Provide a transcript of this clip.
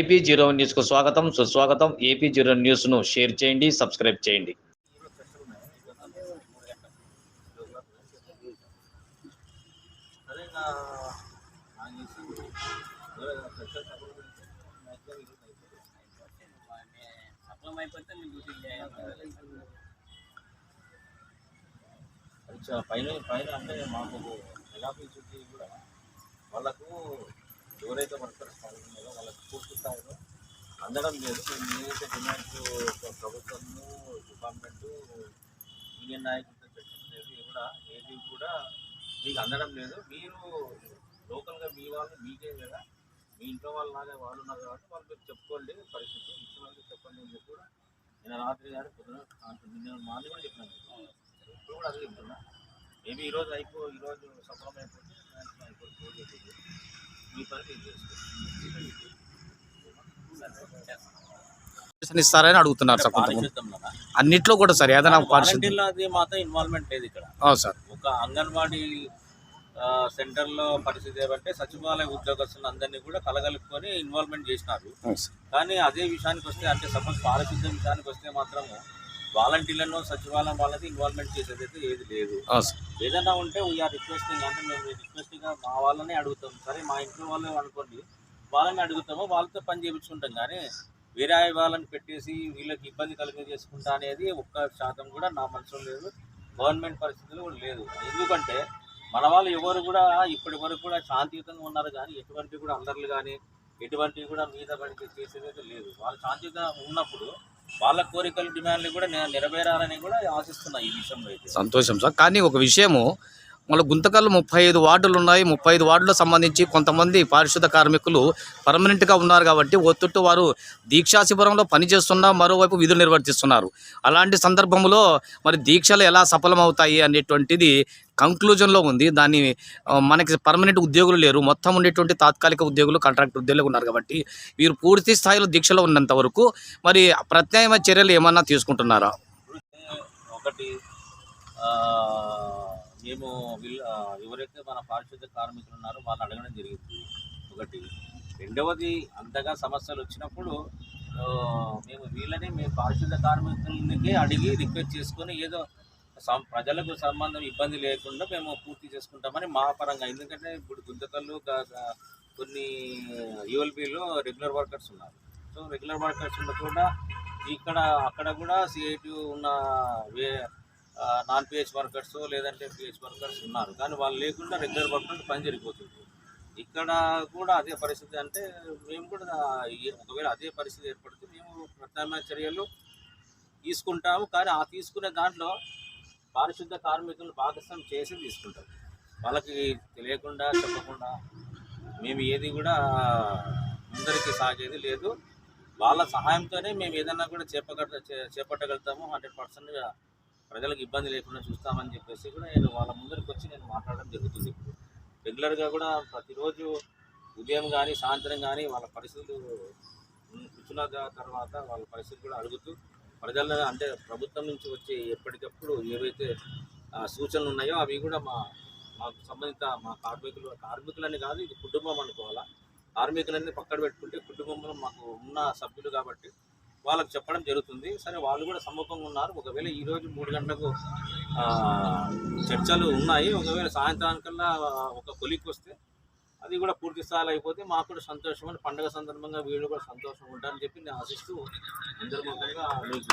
AP zero న్యూస్కు స్వాగతం సుస్వాగతం. ఏపీ జీరో న్యూస్ను షేర్ చేయండి సబ్స్క్రైబ్ చేయండి. పైన పైన అంటే మాకు కూడా వాళ్ళకు ఎవరైతే వర్కర్స్ పాల్గొన్నారో వాళ్ళకి పూర్తి స్థాయిలో అందడం లేదు. మేము ఏదైతే డిమాండ్స్ ప్రభుత్వము డిపార్ట్మెంటు యూనియన్ నాయకులతో చర్చించలేదు లేదు. కూడా ఏది కూడా మీకు అందడం లేదు. మీరు లోకల్గా మీ వాళ్ళు మీకే కదా. మీ ఇంట్లో వాళ్ళు లాగా వాళ్ళు ఉన్నారు కాబట్టి వాళ్ళు మీరు చెప్పుకోండి. పరిస్థితి ఇచ్చిన వాళ్ళకి చెప్పండి అని చెప్పి కూడా నేను రాత్రి గారు పొద్దున నిన్న మార్నింగ్ కూడా చెప్పినాను ఇప్పుడు కూడా అదే చెప్తున్నా. మేబీ ఈరోజు అయిపో ఈరోజు సఫలం అయిపోతే అయిపోతుంది. ఇస్తారని అడుగుతున్నారు సార్ కొంతమంది? అన్నిట్లో కూడా సార్ ఏదైనా అది మాత్రం ఇన్వాల్వ్మెంట్ లేదు ఇక్కడ. అవును సార్. ఒక అంగన్వాడీ సెంటర్లో పరిస్థితి ఏమంటే సచివాలయ ఉద్యోగస్తులను అందరినీ కూడా కలగలుపుకొని ఇన్వాల్వ్మెంట్ చేసినారు. కానీ అదే విషయానికి వస్తే అంటే సపోజ్ పారిశుద్ధ విషయానికి వస్తే మాత్రము వాలంటీర్లను సచివాలయం వాళ్ళది ఇన్వాల్వ్మెంట్ చేసేది అయితే ఏది లేదు. ఏదైనా ఉంటే వీఆర్ రిక్వెస్టింగ్ అంటే మేము రిక్వెస్ట్గా మా వాళ్ళనే అడుగుతాం. సరే మా ఇంట్లో వాళ్ళే అనుకోండి వాళ్ళని అడుగుతాము వాళ్ళతో పని చేయించుకుంటాం కానీ వేరే వాళ్ళని పెట్టేసి వీళ్ళకి ఇబ్బంది కలిగి చేసుకుంటా అనేది ఒక్క శాతం కూడా నా మనసులో లేదు. గవర్నమెంట్ పరిస్థితులు లేదు. ఎందుకంటే మన వాళ్ళు ఎవరు కూడా ఇప్పటి వరకు కూడా శాంతియుతంగా ఉన్నారు కానీ ఎటువంటి కూడా అందర్లు కానీ ఎటువంటి కూడా మీద పడితే చేసేది లేదు. వాళ్ళు శాంతియుతంగా ఉన్నప్పుడు వాళ్ళ కోరికలు డిమాండ్లు కూడా నెరవేరాలని కూడా ఆశిస్తున్నా ఈ విషయంలో అయితే. సంతోషం సార్. కానీ ఒక విషయము మళ్ళీ గుంతకల్లు ముప్పై ఐదు వార్డులు ఉన్నాయి ముప్పై ఐదు వార్డులకు సంబంధించి కొంతమంది పారిశుద్ధ కార్మికులు పర్మనెంట్గా ఉన్నారు కాబట్టి ఒత్తుట్టు వారు దీక్షా శిబిరంలో పనిచేస్తున్నా మరోవైపు విధులు నిర్వర్తిస్తున్నారు. అలాంటి సందర్భంలో మరి దీక్షలు ఎలా సఫలమవుతాయి అనేటువంటిది కంక్లూజన్లో ఉంది. దాన్ని మనకి పర్మనెంట్ ఉద్యోగులు లేరు. మొత్తం ఉండేటువంటి తాత్కాలిక ఉద్యోగులు కాంట్రాక్ట్ ఉద్యోగులు ఉన్నారు కాబట్టి వీరు పూర్తి స్థాయిలో దీక్షలో ఉన్నంత వరకు మరి ప్రత్యామ్నాయ చర్యలు ఏమన్నా తీసుకుంటున్నారా? ఒకటి మేము వీళ్ళ ఎవరైతే మన పారిశుద్ధ్య కార్మికులు ఉన్నారో వాళ్ళని అడగడం జరిగింది. ఒకటి. రెండవది అంతగా సమస్యలు వచ్చినప్పుడు మేము వీళ్ళని మేము పారిశుద్ధ్య కార్మికులకి అడిగి రిక్వెస్ట్ చేసుకొని ఏదో సం- ప్రజలకు సంబంధం ఇబ్బంది లేకుండా మేము పూర్తి చేసుకుంటామని మా పరంగా. ఎందుకంటే ఇప్పుడు గుంతకల్లు కొన్ని యూఎల్బీలో రెగ్యులర్ వర్కర్స్ ఉన్నారు. సో రెగ్యులర్ వర్కర్స్ ఉండకుండా ఇక్కడ అక్కడ కూడా సిఐటి ఉన్న వే నాన్ పిహెచ్ వర్కర్స్ లేదంటే పిహెచ్ వర్కర్స్ ఉన్నారు. కానీ వాళ్ళు లేకుండా రెగ్యులర్ వర్కర్స్ పని జరిగిపోతుంది. ఇక్కడ కూడా అదే పరిస్థితి అంటే మేము కూడా ఈ- ఒకవేళ అదే పరిస్థితి ఏర్పడితే మేము ప్రత్యామ్నాయ చర్యలు తీసుకుంటాము. కానీ ఆ తీసుకునే దాంట్లో పారిశుద్ధ కార్మికులను భాగస్వామ్యం చేసి తీసుకుంటాం వాళ్ళకి తెలియకుండా చెప్పకుండా మేము ఏది కూడా ముందరికి సాగేది లేదు. వాళ్ళ సహాయంతోనే మేము ఏదన్నా కూడా చేపగ చేపట్టగలుగుతాము. హండ్రెడ్ పర్సెంట్గా ప్రజలకు ఇబ్బంది లేకుండా చూస్తామని చెప్పేసి కూడా నేను వాళ్ళ ముందరికి వచ్చి నేను మాట్లాడడం జరుగుతుంది. రెగ్యులర్గా కూడా ప్రతిరోజు ఉదయం కానీ సాయంత్రం కానీ వాళ్ళ పరిస్థితులు కూర్చున్న తర్వాత వాళ్ళ పరిస్థితులు కూడా అడుగుతూ ప్రజల అంటే ప్రభుత్వం నుంచి వచ్చే ఎప్పటికప్పుడు ఏవైతే సూచనలు ఉన్నాయో అవి కూడా మా మాకు సంబంధిత మా కార్మికులు కార్మికులని కాదు ఇది కుటుంబం అనుకోవాలా. కార్మికులన్నీ పక్కన పెట్టుకుంటే కుటుంబంలో మాకు ఉన్న సభ్యులు కాబట్టి వాళ్ళకి చెప్పడం జరుగుతుంది. సరే వాళ్ళు కూడా సమ్ముఖంగా ఉన్నారు. ఒకవేళ ఈరోజు మూడు గంటలకు చర్చలు ఉన్నాయి. ఒకవేళ సాయంత్రానికల్లా ఒక కొలిక్ వస్తే అది కూడా పూర్తి స్థాయిలో అయిపోతే మాకు కూడా సంతోషం అని పండుగ సందర్భంగా వీళ్ళు కూడా సంతోషంగా ఉంటారని చెప్పి నేను ఆశిస్తూ అందరి మీకు